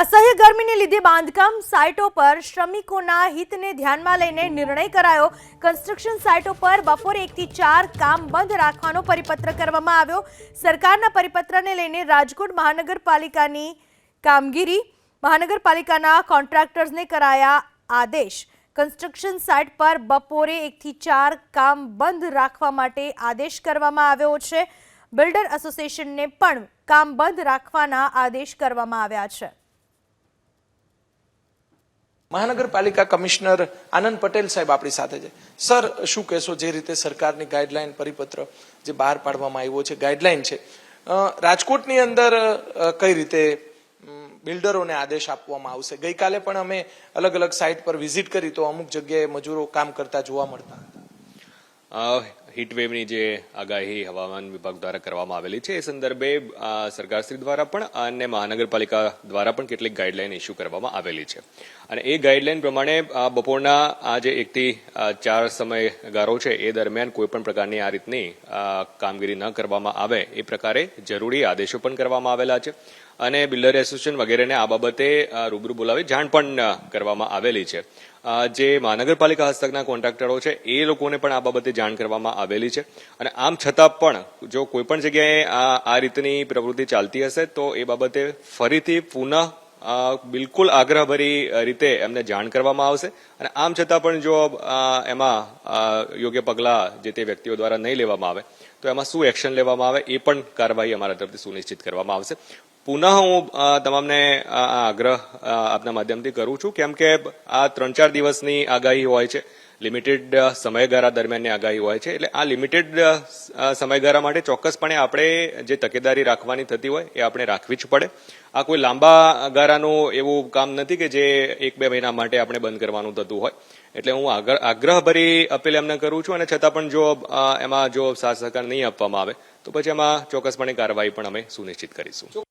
અસહ્ય ગરમીને લીધે બાંધકામ સાઇટો પર શ્રમિકોના હિતને ધ્યાનમાં લઈને નિર્ણય કરાયો. કન્સ્ટ્રક્શન સાઇટો પર બપોરે એકથી ચાર કામ બંધ રાખવાનો પરિપત્ર કરવામાં આવ્યો. સરકારના પરિપત્રને લઈને રાજકોટ મહાનગરપાલિકાની કામગીરી, મહાનગરપાલિકાના કોન્ટ્રાક્ટર્સને કરાયા આદેશ. કન્સ્ટ્રક્શન સાઇટ પર બપોરે એકથી ચાર કામ બંધ રાખવા માટે આદેશ કરવામાં આવ્યો છે. બિલ્ડર એસોસિએશનને પણ કામ બંધ રાખવાના આદેશ કરવામાં આવ્યા છે. મહાનગરપાલિકા કમિશનર આનંદ પટેલ સાહેબ આપણી સાથે છે. સર, શું કહેશો જે રીતે સરકારની ગાઈડલાઈન પરિપત્ર જે બહાર પાડવામાં આવ્યો છે, ગાઈડલાઈન છે? રાજકોટની અંદર કઈ રીતે બિલ્ડરોને આદેશ આપવામાં આવશે? ગઈકાલે પણ અમે અલગ અલગ સાઇટ પર વિઝિટ કરી તો અમુક જગ્યાએ મજૂરો કામ કરતા જોવા મળતા હતા. હીટવેવની જે આગાહી હવામાન વિભાગ દ્વારા કરવામાં આવેલી છે, એ સંદર્ભે સરકારશ્રી દ્વારા પણ અને મહાનગરપાલિકા દ્વારા પણ કેટલીક ગાઈડલાઈન ઇસ્યુ કરવામાં આવેલી છે. અને એ ગાઈડલાઈન પ્રમાણે બપોરના, આ જે એકથી ચાર સમયગાળો છે, એ દરમિયાન કોઈપણ પ્રકારની આ રીતની કામગીરી ન કરવામાં આવે, એ પ્રકારે જરૂરી આદેશો પણ કરવામાં આવેલા છે. અને બિલ્ડર એસોસિએશન વગેરેને આ બાબતે રૂબરૂ બોલાવી જાણ પણ કરવામાં આવેલી છે. જે મહાનગરપાલિકા હસ્તકના કોન્ટ્રાક્ટરો છે, એ લોકોને પણ આ બાબતે જાણ કરવામાં આવેલી છે. અને આમ છતાં પણ, જો કોઈ પણ જગ્યાએ આ રીતની પ્રવૃત્તિ ચાલતી હશે, તો એ બાબતે ફરીથી પુનઃ બિલકુલ આગ્રહભરી રીતે એમને જાણ કરવામાં આવશે. અને આમ છતાં પણ જો એમાં યોગ્ય પગલાં જે તે વ્યક્તિઓ દ્વારા નહીં લેવામાં આવે, તો એમાં શું એક્શન લેવામાં આવે, એ પણ કાર્યવાહી અમારા તરફથી સુનિશ્ચિત કરવામાં આવશે. પુનઃ હું તમામને આગ્રહ આપના માધ્યમથી કરું છું. કેમ કે આ ત્રણ ચાર દિવસની આગાહી હોય છે. લિમિટેડ સમયગાળા દરમિયાનની આગાહી હોય છે. એટલે આ લિમિટેડ સમયગાળા માટે ચોક્કસપણે આપણે જે તકેદારી રાખવાની થતી હોય એ આપણે રાખવી જ પડે. આ કોઈ લાંબા ગાળાનું એવું કામ નથી કે જે એક બે મહિના માટે આપણે બંધ કરવાનું થતું હોય. એટલે હું આગળ આગ્રહભરી અપીલ એમને કરું છું અને છતાં પણ જો એમાં જો સાથ સહકાર નહીં આપવામાં આવે, તો પછી એમાં ચોક્કસપણે કાર્યવાહી પણ અમે સુનિશ્ચિત કરીશું.